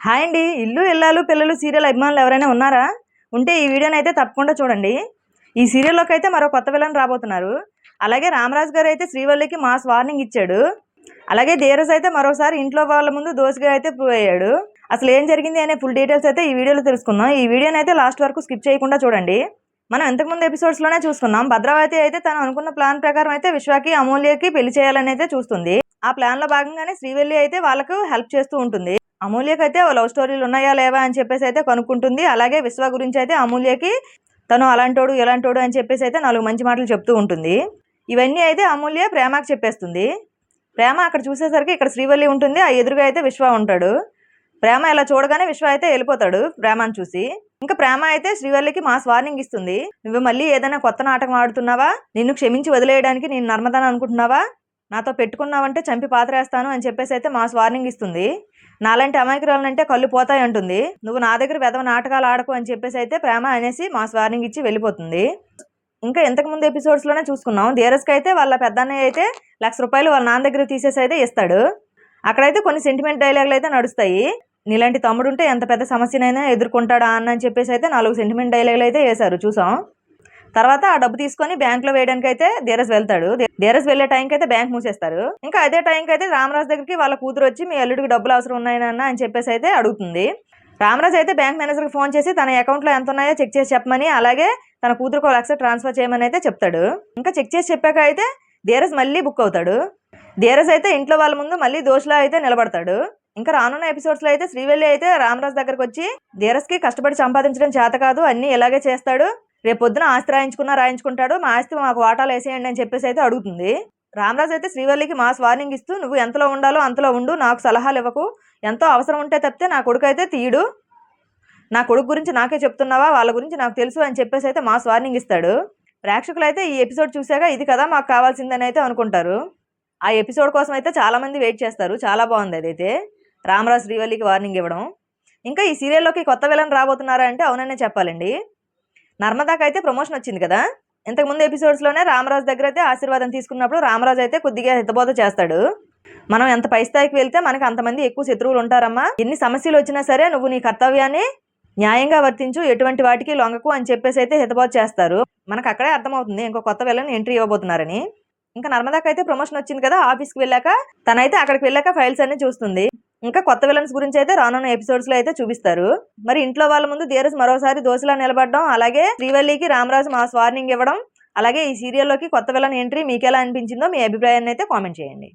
Hi అండి. ఇల్లు ఇల్లాలు పిల్లలు సీరియల్ అభిమానులు ఎవరైనా ఉన్నారా? ఉంటే ఈ వీడియోని అయితే తప్పకుండా చూడండి. ఈ సీరియల్లోకి అయితే మరో కొత్త విలన్ రాబోతున్నారు. అలాగే రామరాజు గారు అయితే శ్రీవల్లికి మాస్ వార్నింగ్ ఇచ్చాడు. అలాగే ధీరస్ అయితే మరోసారి ఇంట్లో వాళ్ళ ముందు దోసిగా అయితే ప్రూవ్ అయ్యాడు. అసలు ఏం జరిగింది అనే ఫుల్ డీటెయిల్స్ అయితే ఈ వీడియోలో తెలుసుకుందాం. ఈ వీడియోని అయితే లాస్ట్ వరకు స్కిప్ చేయకుండా చూడండి. మనం ఇంతకుముందు ఎపిసోడ్స్లోనే చూసుకున్నాం. భద్రావతి అయితే తను అనుకున్న ప్లాన్ ప్రకారం అయితే విశ్వాకి అమూల్యకి పెళ్ళి చేయాలని అయితే చూస్తుంది. ఆ ప్లాన్లో భాగంగానే శ్రీవల్లి అయితే వాళ్ళకు హెల్ప్ చేస్తూ ఉంటుంది. అమూల్యకి అయితే లవ్ స్టోరీలు ఉన్నాయా లేవా అని చెప్పేసి అయితే కనుక్కుంటుంది. అలాగే విశ్వ గురించి అయితే అమూల్యకి తను అలాంటోడు ఎలాంటోడు అని చెప్పేసి అయితే నాలుగు మంచి మాటలు చెప్తూ ఉంటుంది. ఇవన్నీ అయితే అమూల్య ప్రేమకు చెప్పేస్తుంది. ప్రేమ అక్కడ చూసేసరికి ఇక్కడ శ్రీవల్లి ఉంటుంది. ఆ ఎదురుగా అయితే విశ్వ ఉంటాడు. ప్రేమ ఇలా చూడగానే విశ్వ అయితే వెళ్ళిపోతాడు ప్రేమను చూసి. ఇంకా ప్రేమ అయితే శ్రీవల్లికి మాస్ వార్నింగ్ ఇస్తుంది. నువ్వు మళ్ళీ ఏదైనా కొత్త నాటకం ఆడుతున్నావా? నిన్ను క్షమించి వదిలేయడానికి నేను నర్మదాని అనుకుంటున్నావా? నాతో పెట్టుకున్నావంటే చంపి పాతరేస్తాను అని చెప్పేసి అయితే మాస్ వార్నింగ్ ఇస్తుంది. నాలాంటి అమాయకురాలంటే కళ్ళు పోతాయి అంటుంది. నువ్వు నా దగ్గర వెదవ నాటకాలు ఆడకు అని చెప్పేసి అయితే ప్రేమ అనేసి మాస్ వార్నింగ్ ఇచ్చి వెళ్ళిపోతుంది. ఇంకా ఇంతకుముందు ఎపిసోడ్స్లోనే చూసుకున్నాం. ధీరజ్కి అయితే వాళ్ళ పెద్దన్నయ్య అయితే లక్ష రూపాయలు వాళ్ళ నాన్న దగ్గర తీసేసి అయితే ఇస్తాడు. అక్కడైతే కొన్ని సెంటిమెంట్ డైలాగులు అయితే నడుస్తాయి. నీలాంటి తమ్ముడు ఉంటే ఎంత పెద్ద సమస్యనైనా ఎదుర్కొంటాడా అన్న అని చెప్పేసి అయితే నాలుగు సెంటిమెంట్ డైలాగులు అయితే వేశారు. చూసాం? తర్వాత ఆ డబ్బు తీసుకొని బ్యాంక్లో వేయడానికి అయితే ధీరస్ వెళ్తాడు. ధీరస్ వెళ్ళే టైంకి అయితే బ్యాంక్ మూసేస్తారు. ఇంకా అదే టైంకి అయితే రామరాజ్ దగ్గరికి వాళ్ళ కూతురు వచ్చి మీ అల్లుడికి డబ్బులు అవసరం ఉన్నాయన్న అని చెప్పేసి అయితే అడుగుతుంది. రామరాజ్ అయితే బ్యాంక్ మేనేజర్కి ఫోన్ చేసి తన అకౌంట్లో ఎంత ఉన్నాయో చెక్ చేసి చెప్పమని అలాగే తన కూతురుకు ఒక లక్ష ట్రాన్స్ఫర్ చేయమని అయితే చెప్తాడు. ఇంకా చెక్ చేసి చెప్పాక అయితే ధీరజ్ మళ్ళీ బుక్ అవుతాడు. ధీరజ్ అయితే ఇంట్లో వాళ్ళ ముందు మళ్ళీ దోషలా అయితే నిలబడతాడు. ఇంకా రానున్న ఎపిసోడ్స్లో అయితే శ్రీవెల్లి అయితే రామరాజ్ దగ్గరకు వచ్చి ధీరజ్కి కష్టపడి సంపాదించడం చేత కాదు అన్ని ఎలాగే చేస్తాడు. రేపు పొద్దున ఆస్తి రాయించుకున్నా రాయించుకుంటాడు మా ఆస్తి మాకు వాటాలు వేసేయండి అని చెప్పేసి అయితే అడుగుతుంది. రామరాజు అయితే శ్రీవల్లికి మాస్ వార్నింగ్ ఇస్తూ నువ్వు ఎంతలో ఉండాలో అంతలో ఉండు నాకు సలహాలు ఇవ్వకు. ఎంతో అవసరం ఉంటే తప్పితే నా కొడుకు అయితే తీయడు. నా కొడుకు గురించి నాకే చెప్తున్నావా? వాళ్ళ గురించి నాకు తెలుసు అని చెప్పేసి అయితే మాస్ వార్నింగ్ ఇస్తాడు. ప్రేక్షకులు అయితే ఈ ఎపిసోడ్ చూసాక ఇది కదా మాకు కావాల్సిందని అయితే అనుకుంటారు. ఆ ఎపిసోడ్ కోసం అయితే చాలామంది వెయిట్ చేస్తారు. చాలా బాగుంది అదైతే. రామరాజు శ్రీవల్లికి వార్నింగ్ ఇవ్వడం. ఇంకా ఈ సీరియల్లోకి కొత్త విలన్ రాబోతున్నారా అంటే అవుననే చెప్పాలండి. నర్మదాకి అయితే ప్రమోషన్ వచ్చింది కదా? ఇంతకుముందు ఎపిసోడ్స్లోనే రామరాజు దగ్గర అయితే ఆశీర్వాదం తీసుకున్నప్పుడు రామరాజు అయితే కొద్దిగా హితబోధ చేస్తాడు. మనం ఎంత పై స్థాయికి వెళ్తే మనకి అంతమంది ఎక్కువ శత్రువులు ఉంటారమ్మా. ఎన్ని సమస్యలు వచ్చినా సరే నువ్వు నీ కర్తవ్యాన్ని న్యాయంగా వర్తించు ఎటువంటి వాటికి లొంగకు అని చెప్పేసి అయితే హితబోధ చేస్తారు. మనకు అక్కడే అర్థమవుతుంది ఇంకో కొత్త వెళ్ళని ఎంట్రీ ఇవ్వబోతున్నారని. ఇంకా నర్మదాకైతే ప్రమోషన్ వచ్చింది కదా ఆఫీస్కి వెళ్ళాక తనైతే అక్కడికి వెళ్ళాక ఫైల్స్ అన్ని చూస్తుంది. ఇంకా కొత్త విలన్స్ గురించి అయితే రానున్న ఎపిసోడ్స్లో అయితే చూపిస్తారు. మరి ఇంట్లో వాళ్ళ ముందు ధీరజ్ మరోసారి దోశలా నిలబడడం అలాగే శ్రీవల్లికి రామరాజు మాస్ వార్నింగ్ ఇవ్వడం అలాగే ఈ సీరియల్లోకి కొత్త విలన్ ఎంట్రీ మీకు ఎలా అనిపించిందో మీ అభిప్రాయాన్ని అయితే కామెంట్ చేయండి.